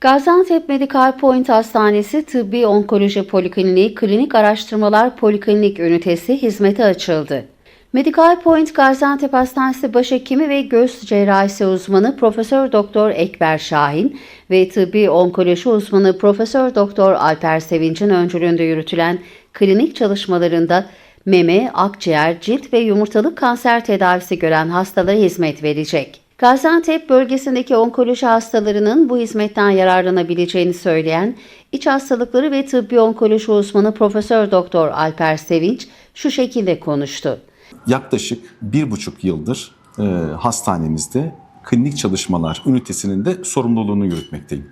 Gaziantep Medical Point Hastanesi Tıbbi Onkoloji Polikliniği Klinik Araştırmalar Poliklinik Ünitesi hizmete açıldı. Medical Point Gaziantep Hastanesi Başhekimi ve Göğüs Cerrahisi uzmanı Profesör Doktor Ekber Şahin ve Tıbbi Onkoloji uzmanı Profesör Doktor Alper Sevinç'in öncülüğünde yürütülen klinik çalışmalarında meme, akciğer, cilt ve yumurtalık kanser tedavisi gören hastalara hizmet verecek. Gaziantep bölgesindeki onkoloji hastalarının bu hizmetten yararlanabileceğini söyleyen iç hastalıkları ve tıbbi onkoloji uzmanı Profesör Doktor Alper Sevinç şu şekilde konuştu. Yaklaşık bir buçuk yıldır e, hastanemizde klinik çalışmalar ünitesinin de sorumluluğunu yürütmekteyim.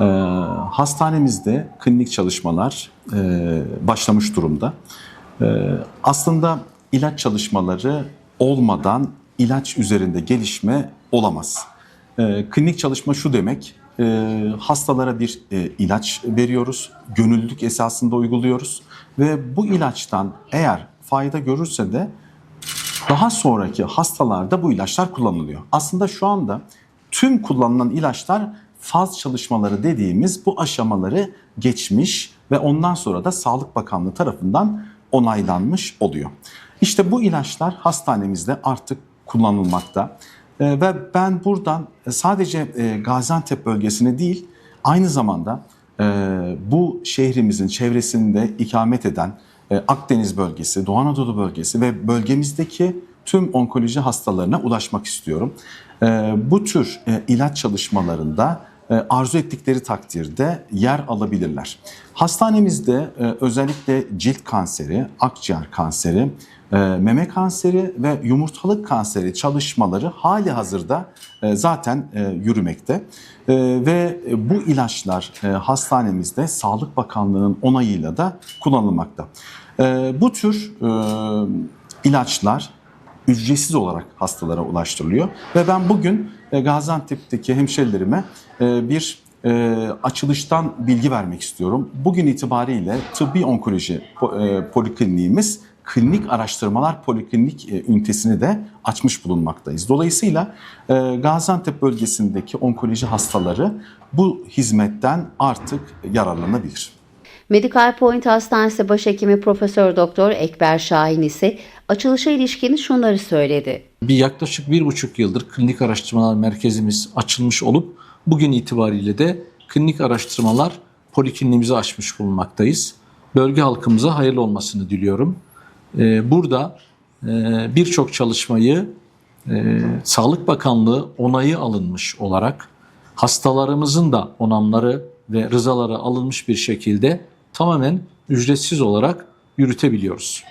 E, hastanemizde klinik çalışmalar e, başlamış durumda. E, aslında ilaç çalışmaları olmadan ilaç üzerinde gelişme olamaz. E, klinik çalışma şu demek, e, hastalara bir e, ilaç veriyoruz, gönüllülük esasında uyguluyoruz ve bu ilaçtan eğer fayda görürse de daha sonraki hastalarda bu ilaçlar kullanılıyor. Aslında şu anda tüm kullanılan ilaçlar faz çalışmaları dediğimiz bu aşamaları geçmiş ve ondan sonra da Sağlık Bakanlığı tarafından onaylanmış oluyor. İşte bu ilaçlar hastanemizde artık kullanılmakta. Ee, ve ben buradan sadece e, Gaziantep bölgesine değil aynı zamanda e, bu şehrimizin çevresinde ikamet eden e, Akdeniz bölgesi, Doğu Anadolu bölgesi ve bölgemizdeki tüm onkoloji hastalarına ulaşmak istiyorum. E, Bu tür e, ilaç çalışmalarında e, arzu ettikleri takdirde yer alabilirler. Hastanemizde e, özellikle cilt kanseri, akciğer kanseri, e, meme kanseri ve yumurtalık kanseri çalışmaları hali hazırda e, zaten e, yürümekte. E, Ve bu ilaçlar e, hastanemizde Sağlık Bakanlığı'nın onayıyla da kullanılmakta. E, Bu tür e, ilaçlar ücretsiz olarak hastalara ulaştırılıyor. Ve ben bugün e, Gaziantep'teki hemşerilerime e, bir e, açılıştan bilgi vermek istiyorum. Bugün itibariyle tıbbi onkoloji po- polikliniğimiz klinik araştırmalar poliklinik ünitesini de açmış bulunmaktayız. Dolayısıyla Gaziantep bölgesindeki onkoloji hastaları bu hizmetten artık yararlanabilir. Medical Point Hastanesi Başhekimi Profesör Doktor Ekber Şahin ise açılışa ilişkin şunları söyledi. Bir yaklaşık bir buçuk yıldır klinik araştırmalar merkezimiz açılmış olup bugün itibariyle de klinik araştırmalar polikliniğimizi açmış bulunmaktayız. Bölge halkımıza hayırlı olmasını diliyorum. Ee, Burada e, birçok çalışmayı e, Sağlık Bakanlığı onayı alınmış olarak hastalarımızın da onamları ve rızaları alınmış bir şekilde tamamen ücretsiz olarak yürütebiliyoruz.